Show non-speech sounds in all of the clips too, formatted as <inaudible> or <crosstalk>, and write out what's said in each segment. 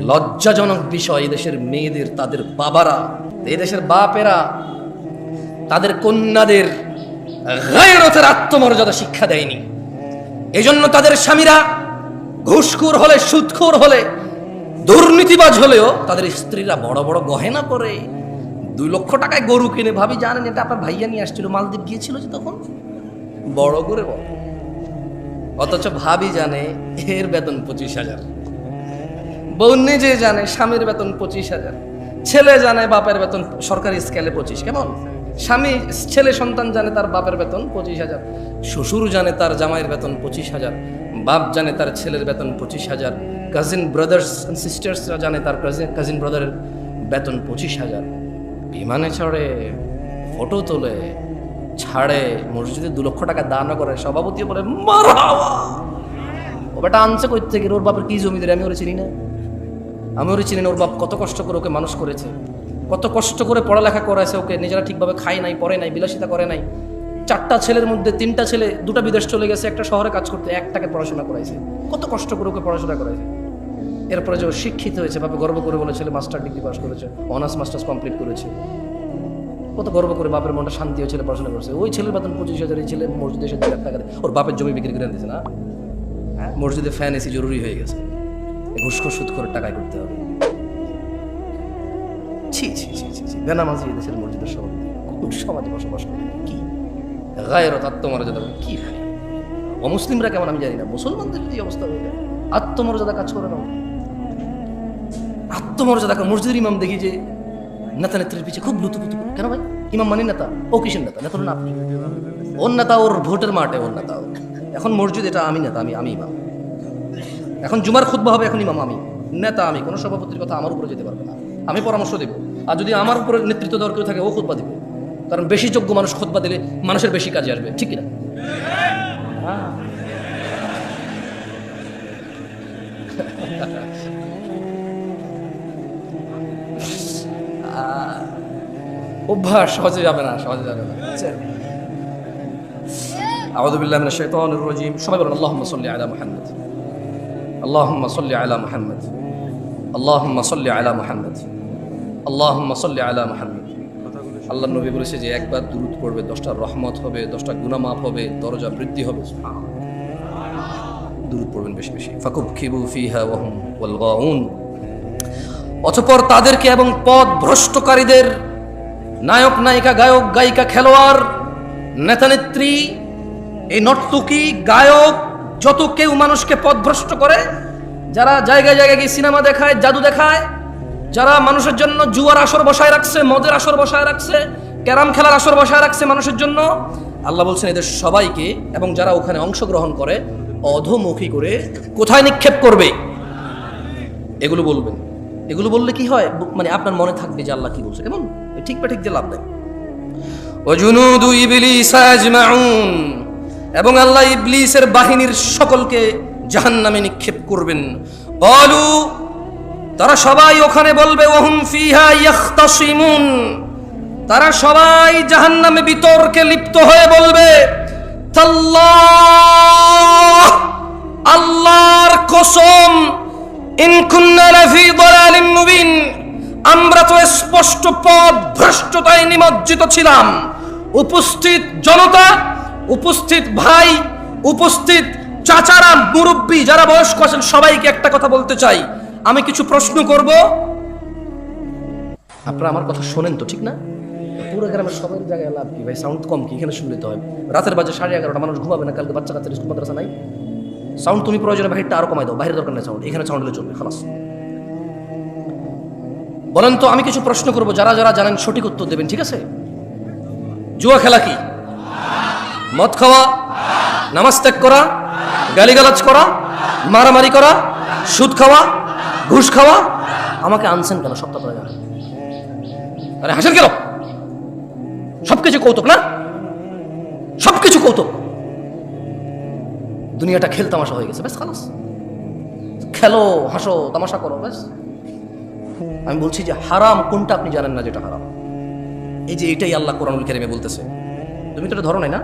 লজ্জাজনক বিষয় এদেশের মেয়েদের, তাদের বাবারা এদেশের বাপেরা, তাদের কন্যাদের গায়রতের আত্মমর্যাদা শিক্ষা দেয়নি। এজন্য তাদের স্বামীরা ঘুষখোর হলে, সুদখোর হলে, দুর্নীতিবাজ হলেও তাদের স্ত্রীরা বড় বড় গহেনা পরে, দুই লক্ষ টাকায় গরু কিনে। ভাবি, জানেন, এটা আপনার ভাইয়া নিয়ে আসছিল, মালদ্বীপ গিয়েছিল যে তখন? বড় করে বড়। অথচ ভাবি জানে, এর বেতন পঁচিশ হাজার। বউ নিজে জানে স্বামীর বেতন পঁচিশ হাজার, ছেলে জানে বাপের বেতন সরকারি স্কেলে পঁচিশ, কেমন? স্বামী, ছেলে সন্তান জানে তার বাপের বেতন পঁচিশ হাজার, শ্বশুর জানে তার জামাইয়ের বেতন পঁচিশ হাজার, বাপ জানে তার ছেলের বেতন পঁচিশ হাজার কাজিন ব্রাদার্স সিস্টার্সরা জানে তার কাজিন কাজিন ব্রাদারের বেতন পঁচিশ হাজার। বিমানে চড়ে ফটো তোলে, ছাড়ে, মসজিদে দু লক্ষ টাকা দান করে, সভাপতি বলে, মারা ও বেটা আনছে কই থেকে? ওর বাপের কি জমিদারি আমি ওরে চিনি না। আমি ওরে চিনি ওর বাপ, কত কষ্ট করে ওকে মানুষ করেছে। কত কষ্ট করে পড়ালেখা করাইছে ওকে, নিজেরা ঠিকভাবে খায় নাই, পড়ে নাই, বিলাসিতা করে নাই। চারটা ছেলের মধ্যে তিনটা ছেলে, দুটা বিদেশ চলে গেছে, একটা শহরে কাজ করতে, একটাকে পড়াশোনা করাইছে। কত কষ্ট করে ওকে পড়াশোনা করাইছে। এরপরে যে শিক্ষিত হয়েছে, বাপে গর্ব করে বলে ছেলে মাস্টার ডিগ্রি পাস করেছে অনার্স মাস্টার্স কমপ্লিট করেছে। কত গর্ব করে বাপের মনটা শান্তি হয়ে ছেলে পড়াশোনা করছে। ওই ছেলের বেতন পঁচিশ হাজার, এই ছেলে মসজিদে এসে দু লাখ টাকা। ওর বাপের জমি বিক্রি করে দিয়েছে না? হ্যাঁ? মসজিদে ফ্যান এসি জরুরি হয়ে গেছে। ঘুষখোর সুদ করে টাকায় করতে হবে। ছি ছি ছি ছি ছি। বেনামাজি মসজিদের সভাপতি কোন সমাজে বসবাস করে? কি? গায়েরত আত্মমর্যাদা। কি? অমুসলিমরা কেমন আমি জানি না। মুসলমানদের যদি অবস্থা হয়ে যায়। আত্মমর্যাদা কাজ করে না। আত্মমর্যাদা মসজিদের ইমাম দেখি যে নেতা নেত্রীর পিছিয়ে খুব লুতুপুতু। কেন ভাই? ইমাম মানে নেতা? ও কিসের নেতা? নেতা না আপনি। ওর নেতা ওর ভোটের মাঠে ওর নেতা। এখন মসজিদ এটা আমি নেতা আমি আমি ইমাম। এখন জুমার খুদ্ হবে এখন ইমাম আমি, নেতা আমি, কোনো সভাপতির কথা আমার উপরে যেতে পারবে না। আমি পরামর্শ দেবো। আর যদি আমার উপরে নেতৃত্ব দেওয়ার কেউ থাকে, ও খুদ্া দেবে। কারণ বেশি যোগ্য মানুষ খোদবা দিলে মানুষের বেশি কাজে আসবে। ঠিক না অভ্যাস, সহজে যাবে না, সহজে যাবে না। আচ্ছা। আউযু বিল্লাহি মিনাশ সবাই বলেন আল্লাহ সাল্লি আলা মহান্ন اللهم صل على محمد اللهم صل على محمد اللهم صل على محمد আল্লাহ নবী বলেছে যে একবার দুরুদ পড়বে দশটা রহমত হবে দশটা গুনামাফ হবে দরজা বৃদ্ধি হবে দুরুদ পড়বেন বেশি বেশি ফাকুব খিবু ফিহা ওয়াহুম ওয়াল গাউন অতঃপর তাদেরকে এবং পথ ভ্রষ্টকারীদের নায়ক নায়িকা গায়ক গায়িকা খেলোয়াড় নেতানেত্রী এই নর্তকী গায়ক যত কেউ মানুষকে পথভ্রষ্ট করে, যারা জায়গায় জায়গায় গিয়ে সিনেমা দেখায়, জাদু দেখায়, যারা মানুষের জন্য জুয়ার আসর বসায় রাখছে, মদের আসর বসায় রাখছে, ক্যারাম খেলার আসর বসায় রাখছে মানুষের জন্য, আল্লাহ বলছেন এদের সবাইকে এবং যারা ওখানে অংশগ্রহণ করে, অধমুখী করে কোথায় নিক্ষেপ করবে? এগুলো বলবেন। এগুলো বললে কি হয়? মানে আপনার মনে থাকবে যে আল্লাহ কি বলছে। কেমন ঠিক বা ঠিক দিয়ে লাভ নেই। ওজুনুদু ইবলিস আজমাউন। এবং আল্লাহ ইবলিসের বাহিনীর সকলকে জাহান্নামে নিক্ষেপ করবেন। বলু, তারা সবাই ওখানে বলবে, ওহুম ফিহা ইয়াখতাসিমুন। তারা সবাই জাহান্নামে বিতর্কে লিপ্ত হয়ে বলবে, তাল্লাহ, আল্লাহর কসম, ইন কুন্না লাফি দালালিন মুবিন। আমরা তো স্পষ্ট পথ ভ্রষ্টতায় নিমজ্জিত ছিলাম। উপস্থিত জনতা উপস্থিত ভাই, উপস্থিত চাচারা মুরব্বী, যারা বয়স্ক আছেন, সবাইকে একটা কথা বলতে চাই। আমি কিছু প্রশ্ন করব। আপনারা আমার কথা শোনেন তো, ঠিক না? পুরো গ্রামের সবাই জায়গায় লাভ কি? ভাই সাউন্ড কম কি? এখানে শুনলে তো হয়। রাতের বাজে সাড়ে এগারোটা, মানুষ ঘুমাবে না, কালকে বাচ্চা কাচ্চার স্কুল মাদ্রাসা নাই। সাউন্ড তুমি প্রয়োজনে বাহিরটা আরও কমাই দাও। বাইরের দরকার নেই সাউন্ড এখানে সাউন্ড হলে চলবে, খালাস। বলেন তো, আমি কিছু প্রশ্ন করব। যারা যারা জানেন সঠিক উত্তর দেবেন, ঠিক আছে? জুয়া খেলা কি? মদ খাওয়া, নামাজ ত্যাগ করা, গালিগালাজ করা, মারামারি করা, সুদ খাওয়া, ঘুষ খাওয়া, আমাকে আনছেন কেন? সপ্তাহ আরে হাসেন কেন? সবকিছু কৌতুক, না? সবকিছু কৌতুক। দুনিয়াটা খেল তামাশা হয়ে গেছে, ব্যাস খালাস। খেলো, হাসো, তামাশা করো, ব্যাস। আমি বলছি যে হারাম কোনটা আপনি জানেন না যেটা হারাম? এই যে এটাই আল্লাহ কোরআনুল কেরিমে বলতেছে। তুমি তো এটা ধরো না?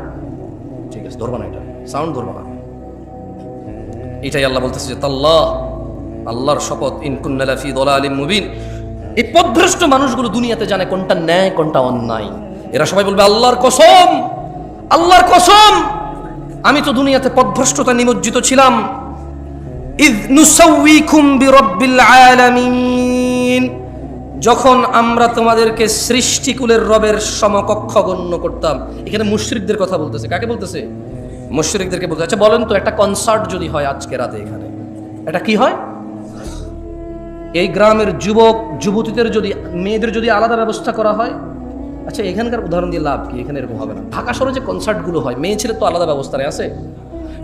ঠিক আছে, ধরবা না এটা। সাউন্ড ধরবা না। এটাই আল্লাহ বলতেছে যে, তাল্লাহ, আল্লাহর শপথ ইনকুন্নালাফি দলা আলিম মুবিন। এই পদভ্রষ্ট মানুষগুলো দুনিয়াতে জানে কোনটা ন্যায়, কোনটা অন্যায়। এরা সবাই বলবে, আল্লাহর কসম আল্লাহর কসম। আমি তো দুনিয়াতে পদভ্রষ্টতা নিমজ্জিত ছিলাম। ইদ নুসাউইকুম বিরব্বিল আলামিন। যখন আমরা তোমাদেরকে সৃষ্টিকুলের রবের সমকক্ষ গণ্য করতাম, এখানে মুশরিকদের কথা বলতেছে। কাকে বলতেছে? মুশরিকদেরকে বলতে আচ্ছা বলেন তো, একটা কনসার্ট যদি হয় আজকে রাতে এখানে, এটা কি হয়? এই গ্রামের যুবক, যুবতীদের যদি, মেয়েদের যদি আলাদা ব্যবস্থা করা হয় আচ্ছা এখানকার উদাহরণ দিয়ে লাভ কি? এখানে এরকম হবে না। ঢাকা শহরে যে কনসার্টগুলো হয়, মেয়ে ছেলে তো আলাদা ব্যবস্থা আছে?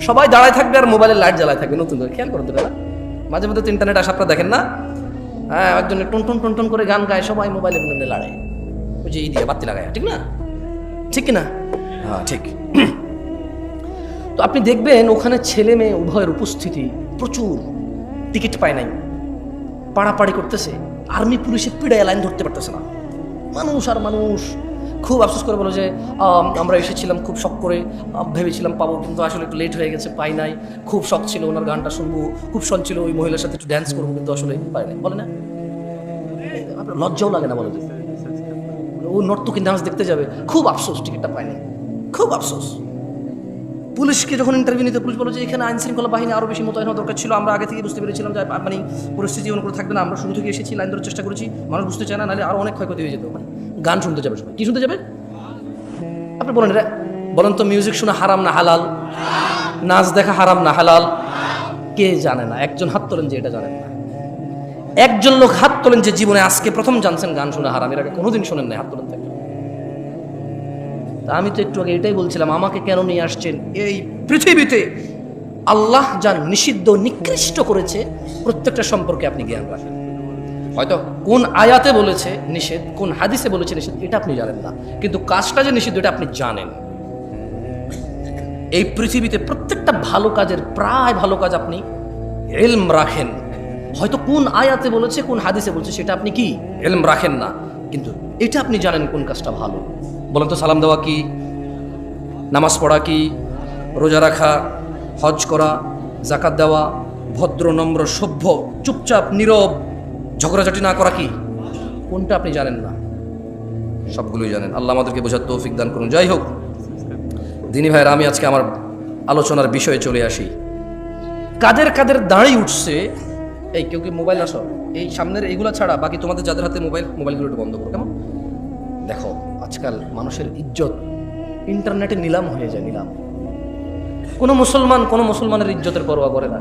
সবাই দাঁড়ায় থাকবে আর মোবাইলের লাইট জ্বালায় থাকবে, নতুন করে। খেয়াল করতে না মাঝে মধ্যে তো ইন্টারনেট আসা আপনারা দেখেন না? হ্যাঁ টুনটুন টুনটুন টুন টুন টুন করে গান গায়, সবাই মোবাইলে মোবাইলে লাড়ায় ওই যে এই দিয়ে বাতি লাগায়, ঠিক না? ঠিক না হ্যাঁ ঠিক। তো আপনি দেখবেন ওখানে ছেলে মেয়ে উভয়ের উপস্থিতি প্রচুর। টিকিট পায় নাই। পাড়াপাড়ি করতেছে। আর্মি পুলিশে পিড়ায় লাইন ধরতে পারতেছে না। মানুষ আর মানুষ। খুব আফসোস করে বলো যে আমরা এসেছিলাম খুব শখ করে ভেবেছিলাম পাবো, কিন্তু আসলে একটু লেট হয়ে গেছে, পাই নাই। খুব শখ ছিল ওনার গানটা শুনব, খুব শখ ছিল ওই মহিলার সাথে একটু ড্যান্স করব, কিন্তু আসলে পাই নাই। বলে না? লজ্জাও লাগে না বলো ও নর্তকী ডান্স দেখতে যাবে, খুব আফসোস টিকিটটা পায়নি খুব আফসোস। পুলিশকে যখন ইন্টারভিউ নিতে, পুলিশ বলো যে এখানে আইন শৃঙ্খলা বাহিনী আরও বেশি মোতায়েন হওয়া দরকার ছিল, আমরা আগে থেকে বুঝতে পেরেছিলাম যে মানে পরিস্থিতি করে থাকবে না, আমরা শুরু থেকে এসেছি, লাইন ধরার চেষ্টা করেছি, মানুষ বুঝতে চায় না, নাহলে আরও অনেক ক্ষয়ক্ষতি হয়ে যেত। মানে গান শুনতে যাবে সবাই। কি শুনতে যাবে? আপনি বলেন রে, বলেন তো মিউজিক শোনা হারাম না হালাল? নাচ দেখা হারাম না হালাল? কে জানে না, একজন হাত তোলেন যে এটা জানেন না। একজন লোক হাত তোলেন যে জীবনে আজকে প্রথম জানছেন গান শোনা হারাম, এর আগে কোনোদিন শোনেন নাই হাত তোলেন থাকে তা আমি তো একটু আগে এটাই বলছিলাম, আমাকে কেন নিয়ে আসছেন? এই পৃথিবীতে আল্লাহ যা নিষিদ্ধ, নিকৃষ্ট করেছে, প্রত্যেকটা সম্পর্কে আপনি জ্ঞান রাখেন। হয়তো কোন আয়াতে বলেছে নিষেধ, কোন হাদিসে বলেছে নিষেধ, এটা আপনি জানেন না। কিন্তু কাজটা যে নিষিদ্ধ, এটা আপনি জানেন। এই পৃথিবীতে প্রত্যেকটা ভালো কাজের, প্রায় ভালো কাজ আপনি এলম রাখেন। হয়তো কোন আয়াতে বলেছে, কোন হাদিসে বলছে, সেটা আপনি কি? এলম রাখেন না। কিন্তু এটা আপনি জানেন কোন কাজটা ভালো। বলেন তো সালাম দেওয়া কি? নামাজ পড়া কি? রোজা রাখা, হজ করা জাকাত দেওয়া, ভদ্র, নম্র, সভ্য, চুপচাপ, নীরব, ঝগড়াঝাটি না করা কি? কোনটা আপনি জানেন না? সবগুলোই জানেন। আল্লাহ আমাদেরকে বোঝার তৌফিক দান করুন। যাই হোক, দিনী ভাইয়ের, আমি আজকে আমার আলোচনার বিষয়ে চলে আসি। কাদের কাদের দাঁড়িয়ে উঠছে? এই কেউ কি মোবাইল আসো এই সামনের এইগুলো ছাড়া বাকি তোমাদের যাদের হাতে মোবাইল, মোবাইলগুলো একটু বন্ধ করো, কেমন? দেখো আজকাল মানুষের ইজ্জত ইন্টারনেটে নিলাম হয়ে যায়, নিলাম। কোনো মুসলমান কোনো মুসলমানের ইজ্জতের পরোয়া করে না।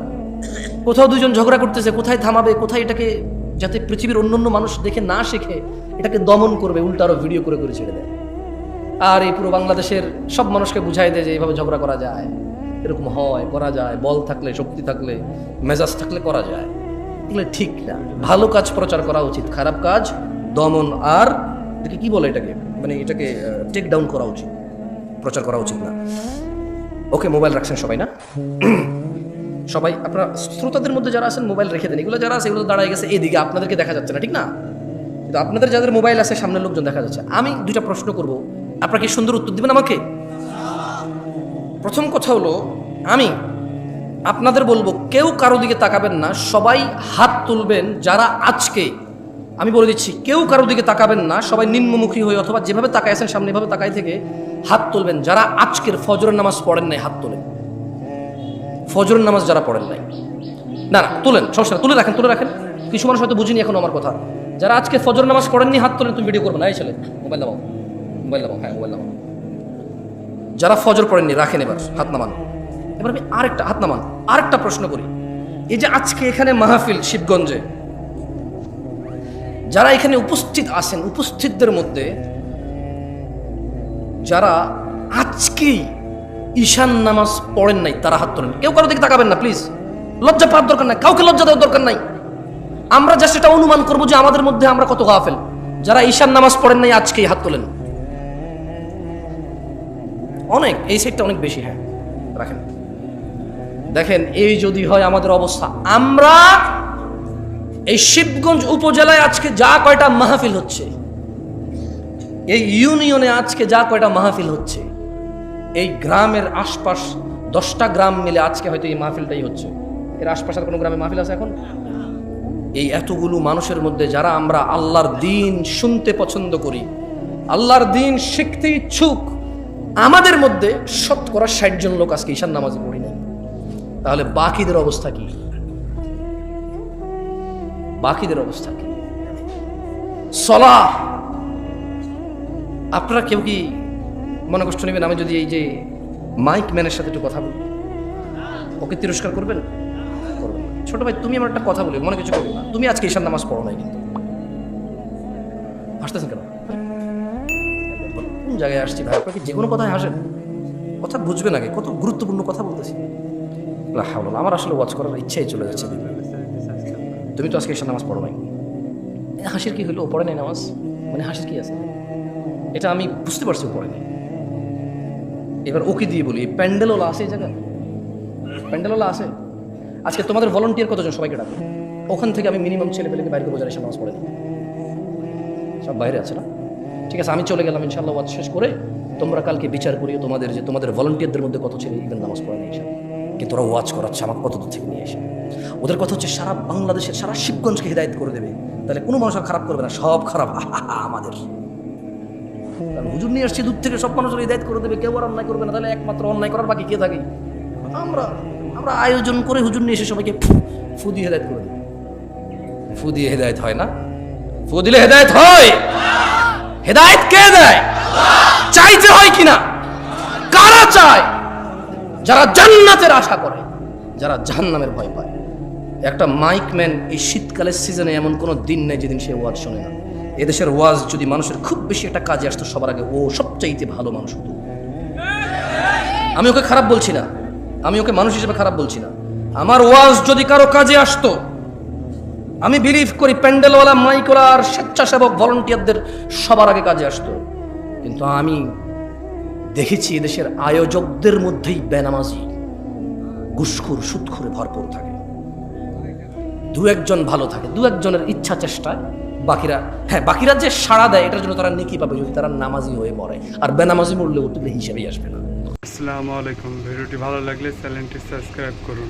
কোথাও দুজন ঝগড়া করতেছে, কোথায় থামাবে, কোথায় এটাকে যাতে পৃথিবীর অন্য মানুষ দেখে না শেখে, এটাকে দমন করবে, উল্টা ভিডিও করে করে ছেড়ে দেয়। আর এই পুরো বাংলাদেশের সব মানুষকে বুঝাই দেয় যে এইভাবে ঝগড়া করা যায়। এরকম হয়, করা যায়, বল থাকলে, শক্তি থাকলে, মেজাজ থাকলে করা যায়। ঠিক না। ভালো কাজ প্রচার করা উচিত, খারাপ কাজ, দমন আর এটাকে কি বলে এটাকে? মানে এটাকে টেক ডাউন করা উচিত। প্রচার করা উচিত না। ওকে মোবাইল রাখছেন সবাই না? <clears throat> সবাই, আপনারা শ্রোতাদের মধ্যে যারা আছেন মোবাইল রেখে দেন। এগুলো যারা আছে, এগুলো দাঁড়ায় গেছে এদিকে, আপনাদেরকে দেখা যাচ্ছে না, ঠিক না? কিন্তু আপনাদের যাদের মোবাইল আছে, সামনের লোকজন দেখা যাচ্ছে। আমি দুইটা প্রশ্ন করব। আপনারা কি সুন্দর উত্তর দিবেন আমাকে? প্রথম কথা হলো, আমি আপনাদের বলব, কেউ কারও দিকে তাকাবেন না। সবাই হাত তুলবেন যারা আজকে আমি বলে দিচ্ছি, কেউ কারোর দিকে তাকাবেন না, সবাই নিম্নমুখী হয়ে অথবা যেভাবে তাকায় আছেন সামনে, এভাবে তাকাই থেকে হাত তুলবেন। যারা আজকের ফজরের নামাজ পড়েন নাই, হাত তোলেন। ফজরের নামাজ যারা পড়েন নাই। না না, তুলেন, সমস্যা তুলে রাখেন তুলে রাখেন। কিছু মানুষ হয়তো বুঝিনি এখন আমার কথা। যারা আজকে ফজর নামাজ পড়েননি, হাত তোলেন, তুমি ভিডিও করবে না, এই ছেলে, মোবাইল নামাও মোবাইল নামাও হ্যাঁ মোবাইল নামাও। যারা ফজর পড়েননি, রাখেন এবার, হাত নামান। এবার আমি আরেকটা, হাত নামান, আরেকটা প্রশ্ন করি। এই যে আজকে এখানে মাহফিল শিবগঞ্জে যারা এখানে উপস্থিত আছেন, উপস্থিতদের মধ্যে যারা আজকেই ঈশান নামাজ পড়েন নাই, তারা হাত তোলেন। কেউ কারও দিকে তাকাবেন না প্লিজ লজ্জা পাওয়ার দরকার নাই, কাউকে লজ্জা দেওয়ার দরকার নাই। আমরা যা সেটা অনুমান করব যে আমাদের মধ্যে আমরা কত গাফেল। যারা ঈশান নামাজ পড়েন নাই, আজকেই হাত তোলেন। অনেক, এই সাইডটা অনেক বেশি হ্যাঁ। রাখেন। দেখেন, এই যদি হয় আমাদের অবস্থা। আমরা এই শিবগঞ্জ উপজেলায় আজকে যা কয়টা মাহফিল হচ্ছে, এই ইউনিয়নে আজকে যা কয়টা মাহফিল হচ্ছে, এই গ্রামের আশপাশ দশটা গ্রাম মিলে আজকে হয়তো এই মাহফিলটাই হচ্ছে। এর আশপাশের কোনো গ্রামে মাহফিল আছে এখন? এই এতগুলো মানুষের মধ্যে যারা আমরা আল্লাহর দিন শুনতে পছন্দ করি, আল্লাহর দিন শিখতে ইচ্ছুক, আমাদের মধ্যে শতকরা ষাট জন লোক আজকে ঈশান নামাজে পড়ি নাই। তাহলে বাকিদের অবস্থা কি? বাকিদের অবস্থা কি? সলা আপনারা কেউ কি মনে কষ্ট নেবেন আমি যদি এই যে মাইক ম্যানের সাথে একটু কথা বলি? ওকে তিরস্কার করবেন। ছোট ভাই, তুমি আমার একটা কথা বলি মনে কিছু করবে না। তুমি আজকে ঈশান নামাজ পড়ো নাই কিন্তু। হাসতেছেন কেন? কোন জায়গায় আসছি ভাই? আপনাকে যে কোনো কথায় হাসেন? কথা বুঝবেন আগে, কত গুরুত্বপূর্ণ কথা বলতেছি। আমার আসলে ওয়াচ করার ইচ্ছাই চলে যাচ্ছে। তুমি তো আজকে ঈশান নামাজ পড়ো নাই হাসির কি হলো? পড়ে নাই নামাজ? মানে হাসির কি আছে? এটা আমি বুঝতে পারছি পড়ে নাই। এবার ওকে দিয়ে বলি প্যান্ডেলওয়ালা আছে এই জায়গায়? প্যান্ডেলওয়ালা আছে? আজকে তোমাদের ভলান্টিয়ার কতজন সবাইকে ডাকো ওখান থেকে আমি মিনিমাম ছেলে পেলেকে বাইরে করে যারা নামাজ পড়ে সব বাইরে আছে না? ঠিক আছে, আমি চলে গেলাম ইনশাল্লাহ ওয়াজ শেষ করে। তোমরা কালকে বিচার করিও তোমাদের যে তোমাদের ভলান্টিয়ারদের মধ্যে কত ছেলে ইভেন নামাজ পড়ে এসে কিন্তু ওরা ওয়াজ করাচ্ছে? আমার কত দূর থেকে নিয়ে এসে? ওদের কথা হচ্ছে সারা বাংলাদেশের, সারা শিবগঞ্জকে হৃদায়ত করে দেবে। তাহলে কোনো মানুষ খারাপ করবে না, সব খারাপ। আমাদের। হুজুর নিয়ে আসছে দূর থেকে সব মানুষের হৃদায়ত করে দেবে, কেউ আর অন্যায় করবে না। তাহলে একমাত্র অন্যায় করার বাকি কে থাকে? আমরা আমরা আয়োজন করে হুজুর নিয়ে এসে সবাইকে ফু দিয়ে হেদায়ত করে দেবে। ফু দিয়ে হেদায়ত হয় না? ফু দিলে হেদায়ত হয়? হেদায়ত কে দেয়? চাইতে হয় কিনা? কারা চায়? যারা জান্নাতের আশা করে, যারা জাহান্নামের ভয় পায়। একটা মাইকম্যান এই শীতকালের সিজনে এমন কোনো দিন নেই যেদিন সে ওয়াজ শোনে না। এদেশের ওয়াজ যদি মানুষের খুব বেশি একটা কাজে আসতো, সবার আগে ও সবচাইতে ভালো মানুষ হতো। আমি ওকে খারাপ বলছি না। আমি ওকে মানুষ হিসেবে খারাপ বলছি না। আমার ওয়াজ যদি কারও কাজে আসতো, আমি বিলিভ করি প্যান্ডেলওয়ালা, মাইকওয়ালা আর স্বেচ্ছাসেবক ভলেন্টিয়ারদের সবার আগে কাজে আসতো। কিন্তু আমি দেখেছি এদেশের আয়োজকদের মধ্যেই বেনামাজি, গুসখুর, সুৎখুরে ভরপুর থাকে। দু একজন ভালো থাকে, দু একজনের ইচ্ছা চেষ্টায় বাকিরা হ্যাঁ বাকিরা যে সাড়া দেয়, এটার জন্য তারা নেকি পাবে যদি তারা নামাজি হয়ে মরে। আর বেনামাজি মরলে ওটুকু হিসেবেই আসবে না। আসসালামু আলাইকুম, ভিডিওটি ভালো লাগলে চ্যানেলটি সাবস্ক্রাইব করুন।